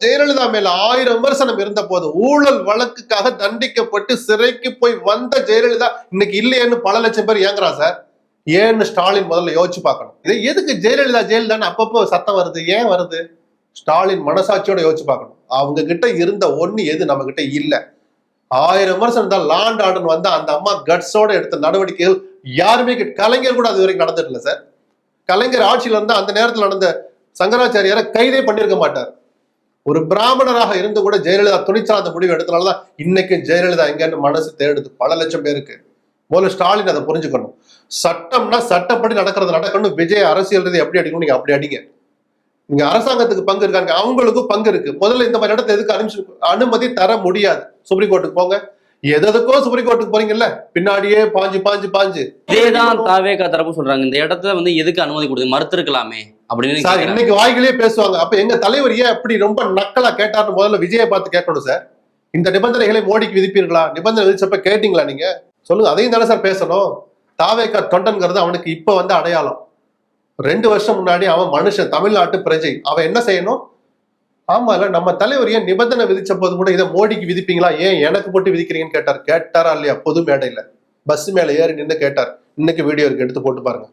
ஜெயலலிதா மேல ஆயிரம் விமர்சனம் இருந்த போது ஊழல் வழக்குக்காக தண்டிக்கப்பட்டு சிறைக்கு போய் வந்த ஜெயலலிதா இன்னைக்கு இல்லையேன்னு பல லட்சம் பேர் ஏங்குறா சார். ஏன்னு ஸ்டாலின் முதல்ல யோசிச்சு பார்க்கணும். இது எதுக்கு ஜெயலலிதா ஜெயலலிதான்னு அப்பப்போ சத்தம் வருது? ஏன் வருது? ஸ்டாலின் மனசாட்சியோட யோசிச்சு பார்க்கணும். அவங்க கிட்ட இருந்த ஒண்ணு எது நம்ம கிட்ட இல்ல. ஆயிரம் விமர்சனம் தான் லாண்ட் ஆர்டர் வந்தா அந்த அம்மா கட்ஸோட எடுத்த நடவடிக்கைகள் யாருமே கலைஞர் கூட அது வரைக்கும் நடந்துட்டு சார். கலைஞர் ஆட்சியில இருந்தா அந்த நேரத்தில் நடந்த சங்கராச்சாரியாரை கைதே பண்ணியிருக்க மாட்டார். ஒரு பிராமணராக இருந்து கூட ஜெயலலிதா துணிச்சலா அந்த முடிவு எடுத்தனாலதான் இன்னைக்கு ஜெயலலிதா எங்கன்னு மனசு தேடுது. பல லட்சம் பேருக்கு. முதல்ல ஸ்டாலின் அதை புரிஞ்சுக்கணும். சட்டம்னா சட்டப்படி நடக்கிறது நடக்கணும். விஜய் அரசியல் எப்படி அடிக்கணும் நீங்க அப்படி அடிங்க. நீங்க அரசாங்கத்துக்கு பங்கு இருக்காங்க அவங்களுக்கும் பங்கு இருக்கு. முதல்ல இந்த மாதிரி இடத்த எதுக்கு அனுமதி அனுமதி தர முடியாது. சுப்ரீம் கோர்ட்டுக்கு போங்க. எதுக்கோ சுப்ரீம் கோர்ட்டுக்கு போறீங்கல்ல? பின்னாடியே பாஞ்சு பாஞ்சு பாஞ்சு. இதேதான் தாவேகா தரப்பு சொல்றாங்க. இந்த இடத்துல வந்து எதுக்கு அனுமதி கொடுத்து மறுத்திருக்கலாமே? அப்படின்னு சார். இன்னைக்கு வாய்களே பேசுவாங்க. அப்ப எங்க தலைவர் ஏன் அப்படி ரொம்ப நக்கலா கேட்டார்னு முதல்ல விஜயை பார்த்து கேட்கணும் சார். இந்த நிபந்தனைகளை மோடிக்கு விதிப்பீர்களா? நிபந்தனை விதிச்சப்ப கேட்டீங்களா நீங்க? சொல்லுங்க அதையும் தானே சார் பேசணும். தாவேக்கா தொண்டன்கிறது அவனுக்கு இப்ப வந்து அடையாளம். ரெண்டு வருஷம் முன்னாடி அவன் மனுஷன் தமிழ்நாட்டு பிரஜை. அவன் என்ன செய்யணும்? ஆமால நம்ம தலைவர் ஏன் நிபந்தனை விதிச்ச போது கூட இதை மோடிக்கு விதிப்பீங்களா? ஏன் எனக்கு போட்டு விதிக்கிறீங்கன்னு கேட்டார். கேட்டாரா இல்லையா? பொது மேடையில. பஸ் மேல ஏறி நின்னு கேட்டார். இன்னைக்கு வீடியோ இருக்கு எடுத்து போட்டு பாருங்க.